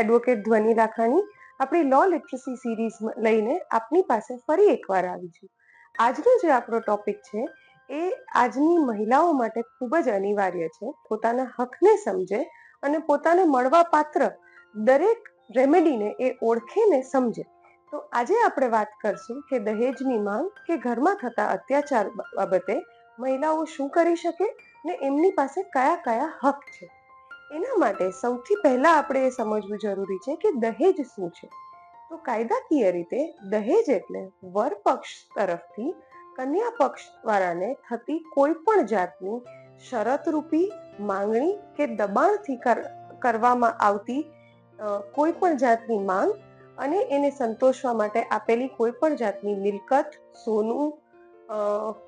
Advocate ધ્વનિ લાખાણી આપણી લો literacy series લઈને આપની પાસે ફરી એકવાર આવી છું. આજનો જે આપણો ટોપિક છે, એ આજની મહિલાઓ માટે ખૂબ જ અનિવાર્ય છે. પોતાના હકને સમજે અને પોતાને મળવા પાત્ર દરેક રેમેડીને એ ઓળખે ને સમજે. તો આજે આપણે વાત કરશું કે દહેજની માંગ કે ઘરમાં થતા અત્યાચાર બાબતે મહિલાઓ શું કરી શકે ને એમની પાસે કયા કયા હક છે? એના માટે સૌથી પહેલા આપણે એ સમજવું જરૂરી છે કે દહેજ શું છે. તો કાયદાકીય રીતે દહેજ એટલે વર પક્ષ તરફથી કન્યા પક્ષ વાળાને થતી કોઈ પણ જાતની શરતરૂપી માંગણી કે દબાણથી કરવામાં આવતી કોઈ પણ જાતની માંગ અને એને સંતોષવા માટે આપેલી કોઈ પણ જાતની મિલકત, સોનું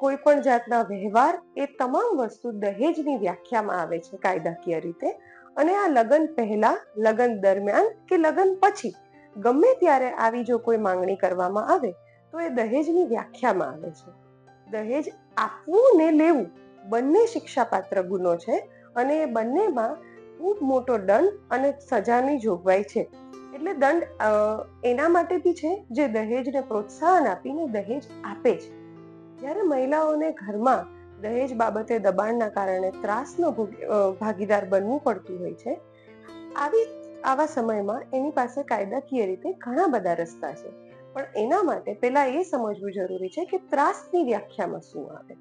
કોઈ પણ જાતના વ્યવહાર એ તમામ વસ્તુ દહેજની વ્યાખ્યામાં આવે છે કાયદાકીય રીતે. અને આ લગ્ન પહેલા, લગ્ન દરમિયાન કે લગ્ન પછી? ગમે ત્યારે આવી જો કોઈ માંગણી કરવામાં આવે, તો એ દહેજની વ્યાખ્યામાં આવે છે. દહેજ આપવું ને લેવું બંને શિક્ષાપાત્ર ગુનો છે અને એ બંનેમાં ખૂબ મોટો દંડ અને સજાની જોગવાઈ છે. એટલે દંડ એના માટે બી છે જે દહેજને પ્રોત્સાહન આપીને દહેજ આપે છે. જ્યારે મહિલાઓને ઘરમાં દહેજ બાબતે દબાણના કારણે ત્રાસનો ભાગીદાર બનવું પડતું હોય છે. આવી, આવા સમયમાં એની પાસે કાયદાકીય રીતે ઘણા બધા રસ્તા છે. પણ એના માટે પહેલા એ સમજવું જરૂરી છે કે ત્રાસની વ્યાખ્યામાં શું આવે.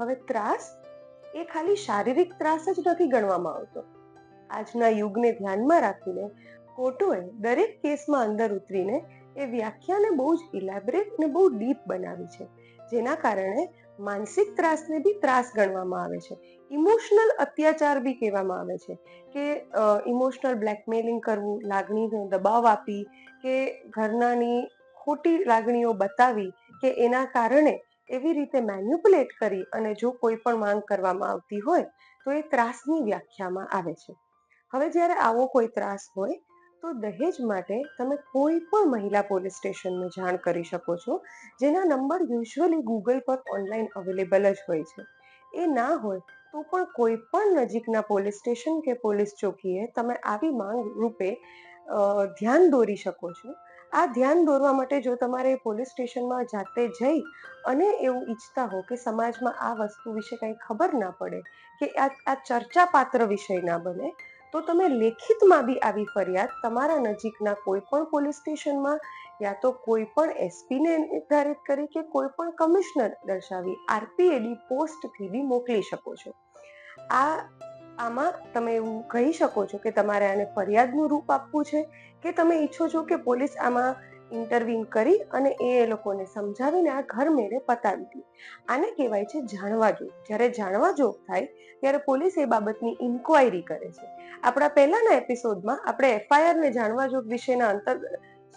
હવે ત્રાસ એ ખાલી શારીરિક ત્રાસ જ નથી ગણવામાં આવતો. આજના યુગને ધ્યાનમાં રાખીને કોર્ટોએ દરેક કેસમાં અંદર ઉતરીને એ વ્યાખ્યાને બહુ જ ઇલેબરેટ ને બહુ ડીપ બનાવી છે. જેના કારણે માનસિક ત્રાસને બી ત્રાસ ગણવામાં આવે છે. ઇમોશનલ અત્યાચાર બી કહેવામાં આવે છે કે ઇમોશનલ બ્લેકમેલિંગ કરવું, લાગણીનો દબાવ આપી કે ઘરનાની ખોટી લાગણીઓ બતાવી કે એના કારણે એવી રીતે મેન્યુપ્યુલેટ કરી અને જો કોઈ પણ માંગ કરવામાં આવતી હોય તો એ ત્રાસની વ્યાખ્યામાં આવે છે. હવે જ્યારે આવો કોઈ ત્રાસ હોય તો દહેજ માટે તમે કોઈ પણ મહિલા પોલીસ સ્ટેશનને જાણ કરી શકો છો, જેના નંબર યુઝ્યુઅલી ગૂગલ પર ઓનલાઈન અવેલેબલ જ હોય છે. એ ના હોય તો પણ કોઈ પણ નજીકના પોલીસ સ્ટેશન કે પોલીસ ચોકીએ તમે આવી માંગ રૂપે ધ્યાન દોરી શકો છો. આ ધ્યાન દોરવા માટે જો તમારે પોલીસ સ્ટેશનમાં જાતે જઈ અને એવું ઈચ્છતા હો કે સમાજમાં આ વસ્તુ વિશે કંઈ ખબર ના પડે, કે આ આ ચર્ચા પાત્ર વિષય ના બને તો તમે લેખિતમાં બી આવી ફરિયાદ તમારા નજીકના કોઈ પણ પોલીસ સ્ટેશનમાં યા તો કોઈ પણ એસપીને નિર્ધારિત કરી કે કોઈ પણ કમિશનર દર્શાવી આરપીએડી પોસ્ટથી બી મોકલી શકો છો. આ, આમાં તમે એવું કહી શકો છો કે તમારે આને ફરિયાદનું રૂપ આપવું છે કે તમે ઈચ્છો છો કે પોલીસ આમાં ઇન્ટરવીન કરી અને એ લોકોને સમજાવીને આ ઘર મેળે પતાવી દીધી. આને કહેવાય છે જાણવા જોગ. જ્યારે જાણવા જોગ થાય, ત્યારે પોલીસ એ બાબતની ઇન્ક્વાયરી કરે છે. આપણા પહેલાના એપિસોડમાં આપણે એફઆઈઆર ને જાણવા જોગ વિશેના અંતર,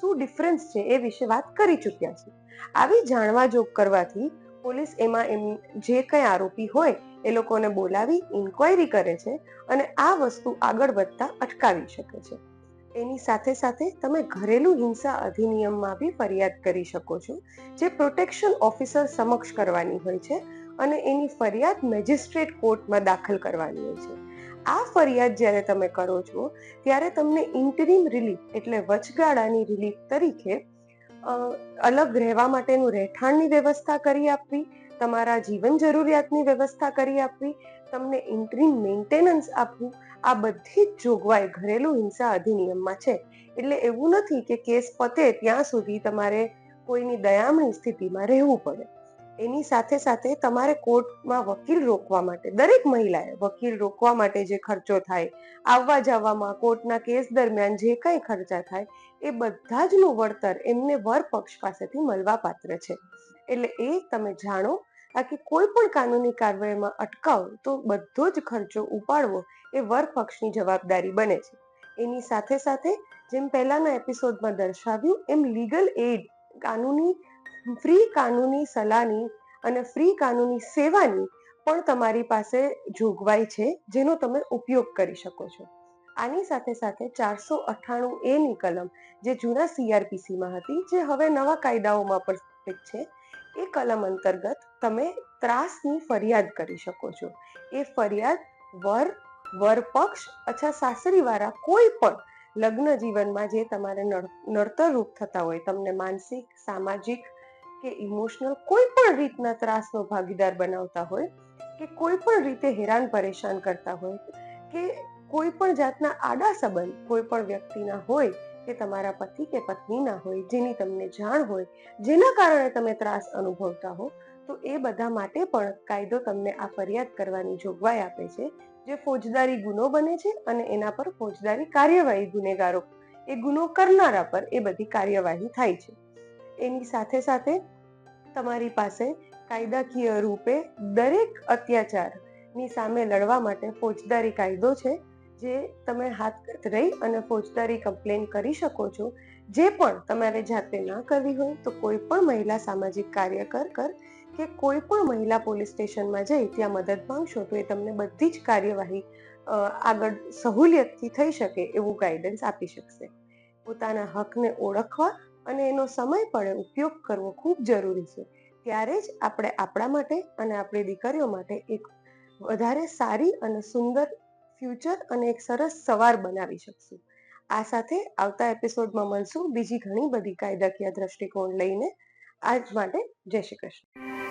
શું ડિફરન્સ છે એ વિશે વાત કરી ચૂક્યા છીએ. આવી જાણવા જોગ કરવાથી પોલીસ એમાં એમ, જે કંઈ આરોપી હોય, એ લોકોને બોલાવી ઇન્ક્વાયરી કરે છે અને આ વસ્તુ આગળ વધતા અટકાવી શકે છે. એની સાથે સાથે તમે ઘરેલું હિંસા અધિનિયમમાં બી ફરિયાદ કરી શકો છો, જે પ્રોટેક્શન ઓફિસર સમક્ષ કરવાની હોય છે અને એની ફરિયાદ મેજિસ્ટ્રેટ કોર્ટમાં દાખલ કરવાની હોય છે. આ ફરિયાદ જ્યારે તમે કરો છો, ત્યારે તમને ઇન્ટરિમ રિલીફ એટલે વચગાળાની રિલીફ તરીકે અલગ રહેવા માટેનું રહેઠાણની વ્યવસ્થા કરી આપવી, તમારા જીવન જરૂરિયાતની વ્યવસ્થા કરી આપવી, તમને ઇન્ટરિમ મેન્ટેનન્સ આપવું આ બધી જ જોગવાઈ ઘરેલું હિંસા અધિનિયમમાં છે. એટલે એવું નથી કે કેસ પતે ત્યાં સુધી તમારે કોઈની દયામણી સ્થિતિમાં રહેવું પડે. એની સાથે સાથે તમારે કોર્ટમાં વકીલ રોકવા માટે, દરેક મહિલાએ વકીલ રોકવા માટે જે ખર્ચો થાય, આવવા જવામાં, કોર્ટના કેસ દરમિયાન જે કંઈ ખર્ચા થાય, એ બધા જનું વળતર એમને વર પક્ષ પાસેથી મળવા પાત્ર છે. એટલે એ તમે જાણો બાકી કોઈ પણ કાનૂની કાર્યવાહીમાં અટકાવ, તો બધો જ ખર્ચો ઉપાડવો એ વરપક્ષની જવાબદારી બને છે. એની સાથે સાથે જેમ પહેલાના એપિસોડમાં દર્શાવ્યું, એમ લીગલ એડ કાનૂની, ફ્રી કાનૂની સલાહની અને ફ્રી કાનૂની સેવાની પણ તમારી પાસે જોગવાઈ છે, જેનો તમે ઉપયોગ કરી શકો છો. આની સાથે સાથે ચારસો અઠ્ઠાણું એની કલમ, જે જૂના સીઆરપીસીમાં હતી, જે હવે નવા કાયદાઓમાં પણ છે એ કલમ અંતર્ગત તમે ત્રાસની ફરિયાદ કરી શકો છો. એ ફરિયાદ વર વર પક્ષ અથવા સાસરીવાળા કોઈ પણ લગ્ન જીવનમાં જે તમારે નડ- નડતરરૂપ થતા હોય, તમને માનસિક, સામાજિક કે ઇમોશનલ કોઈ પણ રીતના ત્રાસનો ભાગીદાર બનાવતા હોય, કે કોઈ પણ રીતે હેરાન પરેશાન કરતા હોય, કે કોઈ પણ જાતના આડા સંબંધ કોઈ પણ વ્યક્તિના હોય કે તમારા પતિ કે પત્નીના હોય, જેની તમને જાણ હોય, જેના કારણે તમે ત્રાસ અનુભવતા હો, તો એ બધા માટે પણ કાયદો તમને આ ફરિયાદ કરવાની જોગવાઈ આપે છે, જે ફોજદારી ગુનો બને છે અને એના પર ફોજદારી કાર્યવાહી ગુનેગારો, એ ગુનો કરનારા પર એ બધી કાર્યવાહી થાય છે. એની સાથે સાથે તમારી પાસે કાયદાકીય રૂપે દરેક અત્યાચારની સામે લડવા માટે ફોજદારી કાયદો છે જે તમે હાથ રહી અને ફોજદારી કમ્પ્લેન કરી શકો છો, જે પણ તમારે જાતે ના કરવી હોય તો કોઈ પણ મહિલા સામાજિક કાર્યકર કર કે કોઈ પણ મહિલા પોલીસ સ્ટેશનમાં જઈ ત્યાં મદદ માંગશો તો એ તમને બધી જ કાર્યવાહી આગળ સહુલિયતથી થઈ શકે એવું ગાઈડન્સ આપી શકશે. પોતાના હકને ઓળખવા અને એનો સમય પણ ઉપયોગ કરવો ખૂબ જરૂરી છે. ત્યારે જ આપણે આપણા માટે અને આપણી દીકરીઓ માટે એક વધારે સારી અને સુંદર ફ્યુચર અને એક સરસ સવાર બનાવી શકશું. આ સાથે આવતા એપિસોડમાં મળશું બીજી ઘણી બધી કાયદાકીય દ્રષ્ટિકોણ લઈને. આજ માટે જય શ્રી કૃષ્ણ.